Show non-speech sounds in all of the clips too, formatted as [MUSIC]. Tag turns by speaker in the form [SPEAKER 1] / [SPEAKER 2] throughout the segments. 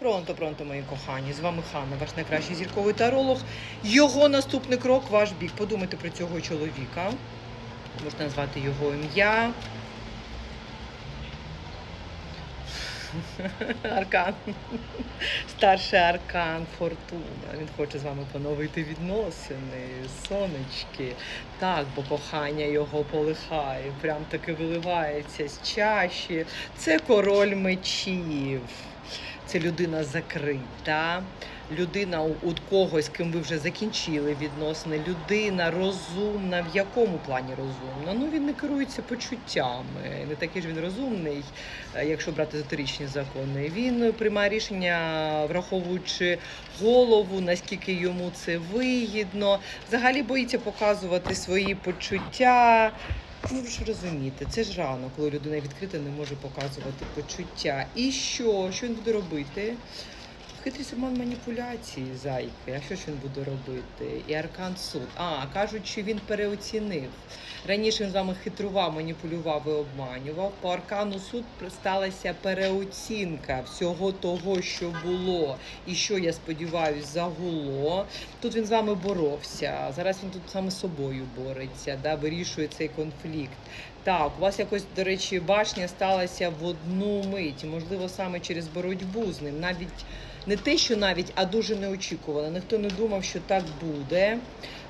[SPEAKER 1] Пронто, пронто, мої кохані. З вами Ханна, ваш найкращий зірковий таролог. Його наступний крок ваш бік. Подумайте про цього чоловіка. Можна назвати його ім'я. [LAUGHS] Аркан. Старший аркан Фортуна. Він хоче з вами поновити відносини, сонечки. Так, бо кохання його полихає, прям таки виливається з чаші. Це король мечів. Це людина закрита, людина у, когось, ким ви вже закінчили відносини, людина розумна. В якому плані розумна? Ну він не керується почуттями. Не такий ж він розумний, е, якщо брати езотеричні закони. Він приймає рішення, враховуючи голову, наскільки йому це вигідно. Взагалі боїться показувати свої почуття. Ну, ви ж розумієте, це ж рано, коли людина відкрита не може показувати почуття. І що? Що він буде робити? Хитрість обман маніпуляції, зайки. А що ж він буде робити? І аркан суд. А, кажуть, що він переоцінив. Раніше він з вами хитрував, маніпулював і обманював. По аркану суд сталася переоцінка всього того, що було, і що я сподіваюся, загуло. Тут він з вами боровся. Зараз він тут саме з собою бореться, да, вирішує цей конфлікт. Так, у вас якось, до речі, башня сталася в одну мить, можливо, саме через боротьбу з ним. Навіть не те, що навіть, а дуже неочікувано. Ніхто не думав, що так буде.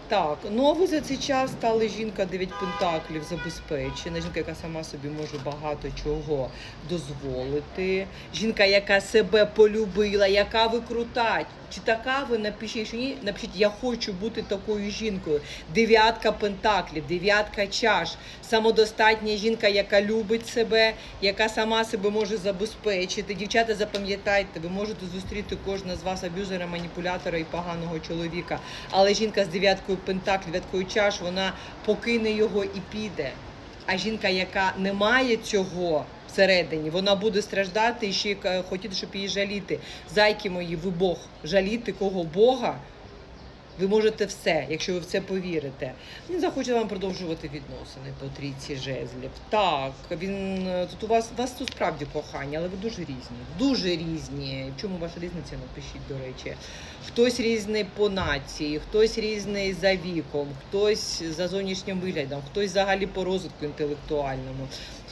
[SPEAKER 1] Так, ну а ви за цей час стали жінка 9 пентаклів забезпечена. Жінка, яка сама собі може багато чого дозволити. Жінка, яка себе полюбила, яка ви крута. Чи така ви напишіть, що ні? Напишіть, я хочу бути такою жінкою. Дев'ятка пентаклів, дев'ятка чаш, самодостатня жінка, яка любить себе, яка сама себе може забезпечити. Дівчата, запам'ятайте, ви можете зустріти кожна з вас аб'юзера, маніпулятора і поганого чоловіка. Але жінка з дев'яткою пентаклів, дев'яткою чаш, вона покине його і піде. А жінка, яка не має цього всередині, вона буде страждати і ще е, хотіти, щоб її жаліти. Зайки мої, ви Бог. Жаліти кого Бога. Ви можете все, якщо ви в це повірите. Він захоче вам продовжувати відносини по трійці жезлів. Так, він е, тут у вас у вас тут справді кохання, але ви дуже різні. Дуже різні. В чому ваша різниця? Напишіть, до речі. Хтось різний по нації, хтось різний за віком, хтось за зовнішнім виглядом, хтось взагалі по розвитку інтелектуальному.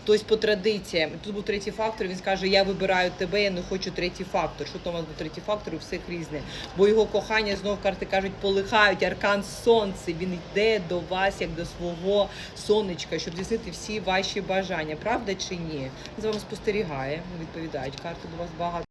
[SPEAKER 1] Хтось по традиціям. Тут був третій фактор. Він скаже: Я вибираю тебе, я не хочу третій фактор. Що там у вас був третій фактор? У всіх різне. Бо його кохання знов карти кажуть, полихають аркан сонце. Він йде до вас як до свого сонечка, щоб здійснити всі ваші бажання. Правда чи ні? За вами спостерігає. Відповідають карти до вас багато.